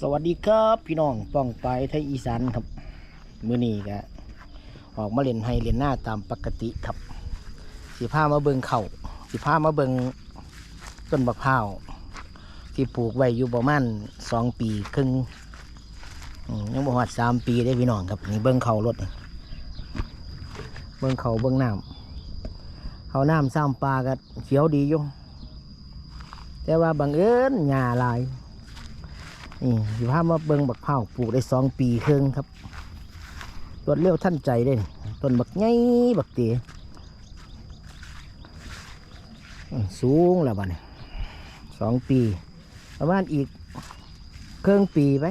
สวัสดีครับพี่น้องป้องไปไทยอีสานครับมื้อนี้ก็ออกมาเล่นไฮเล่นหน้าตามปกติครับ สิพามาเบิงเขาสิพามาเบิงต้นบักพร้าวที่ปลูกไว้อยู่ประมาณสองปีครึ่งยังบ่ฮอดสามปีได้พี่น้องครับนี่เบิงเข่ารถนี่เบิงเข่าเบิงน้ำเขาน้ำซ้ำปลาก็เขียวดีอยู่แต่ว่าบังเอิญหญ้าหลาย นี่อยู่ภาพมาเบิงบักเผาปลูกได้สองปีครึ่งครับรวดเร็วท่านใจเด้ต้นบักไงบักเต๋อืมสูงแล้วบ้านี่สองปี ประมาณอีกครึ่งปีไป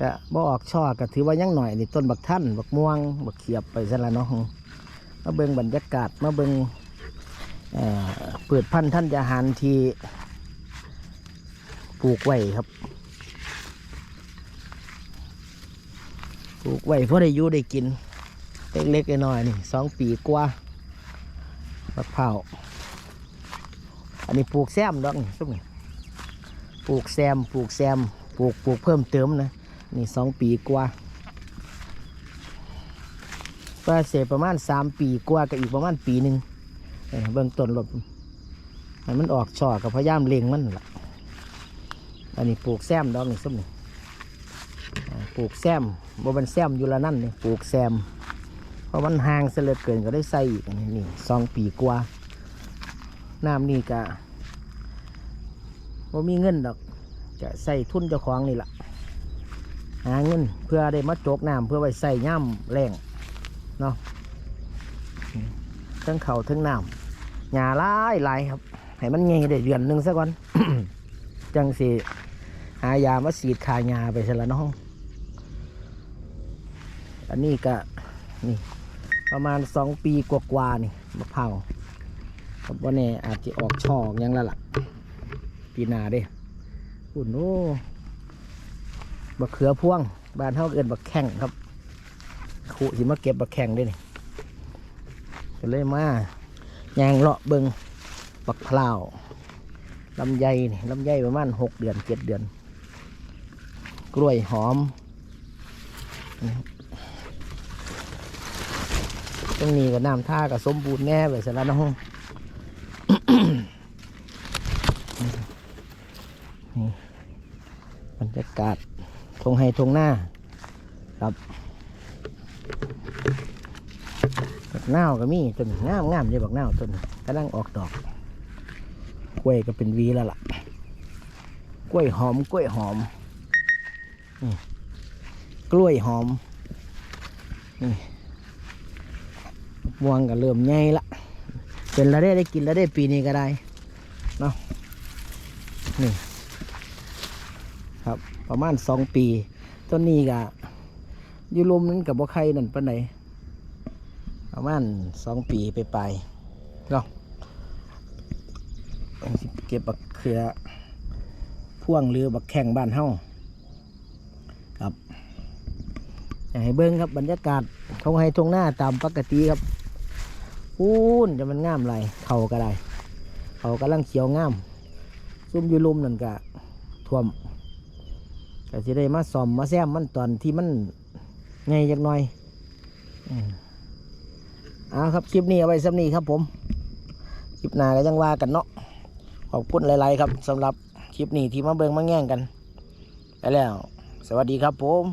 ก็บ่ออกช่อก็ถือว่ายังหน่อยนี่ต้นบักท่านบักม่วง บักเขียบไปซะละเนาะมาเบิงบรรยากาศมาเบิงเอ่อเปิดพันธุ์ท่านจะหารที่ ปลูกไว้ครับ ปลูกไว้เพราะได้อยู่ได้กิน เล็กๆน้อยๆนี่สองปีกว่าบักเผาวอันนี้ปลูกแซมดอกนี่ซุปนี่ปลูกแซมปลูกแซมปลูกปลูกเพิ่มเติมนะนี่สองปีกว่าก็เสียประมาณสามปีกว่ากับอีกประมาณปีหนึ่งเบื้องต้นหลบมันออกช่อกับพยายามเล็งมันนั่นล่ะ อันนี้ปลูกแซมดอกนี่ส้มนี่ปลูกแซมบ่เป็นแซมอยู่ละนั่นนี่ปลูกแซม เพราะมันห่างเสลือเกินก็ได้ใส่อีกอันนี้นี่สองปีกว่าน้ำนี่กะบ่มีเงินดอก จะใส่ทุนเจ้าของนี่แหละหาเงินเพื่อได้มาโจกน้ำเพื่อไว้ใส่ย่ำแรงเนาะทั้งเขาทั้งน้ำหญ้าหลายหลายครับ ให้มันไงยได้เดือนหนึ่งซะก่อน จังสิหายามาสีดขายาไปซะละน้อง อันนี้ก็นี่ประมาณสองปีกว่าๆนี่มะพร้าวครับว่าเนี่อาจจะออกช่อออกยังล้วล่ะปีนาเด้อุ่นโอ้บักเขือพ่วงบานเท่าเกินบักแข้งครับขู่สิมาเก็บบักแข้งด้วยนี่ก็เลยมายางเลาะเบิงบักพร้าว ลำไยนี่ลำไยประมาณหกเดือนเจ็ดเดือน กล้วยหอม ตรงนี้ก็น้ำท่ากับสมบูรณ์แน่ไปสแล้วน้องนี่บรรยากาศทงไฮทงหน้าครับบักนาวก็มีต้นงามงามเลยบักนาวต้นกำลังออกดอก กล้วยก็เป็นวีแล้วล่ะ กล้วยหอม กล้วยหอม กล้วยหอม นี่ม่วงก็เริ่มใหญ่ละเป็นแล้วได้ได้กินแล้วได้ปีนี้ก็ได้เนาะนี่ครับประมาณสองปีต้นนี้ก็อยู่ลมนั้นกับบ่ไข่นั่นปานใดประมาณสองปีไปไปเนาะ เก็บบักเขือพ่วงหรือบักแข่งบ้านเฮาครับอยากให้เบิ้งครับบรรยากาศทงไฮทงหน้าตามปกติครับพูนจะมันงามไรเขาก็ได้เขากำลังเขียวงามซุ่มอยูลุมนั่นก็ท่วมก็จะได้มาซ่อมมาแซมมันตอนที่มันไงจักหน่อยอืมเอาครับคลิปนี้เอาไว้สำนีครับผม คลิปหน้าก็ยังว่ากันเนาะ ขอบคุณหลาย ๆ ครับสำหรับคลิปนี้ที่มาเบิงมาแง่งกัน ไปแล้ว สวัสดีครับผม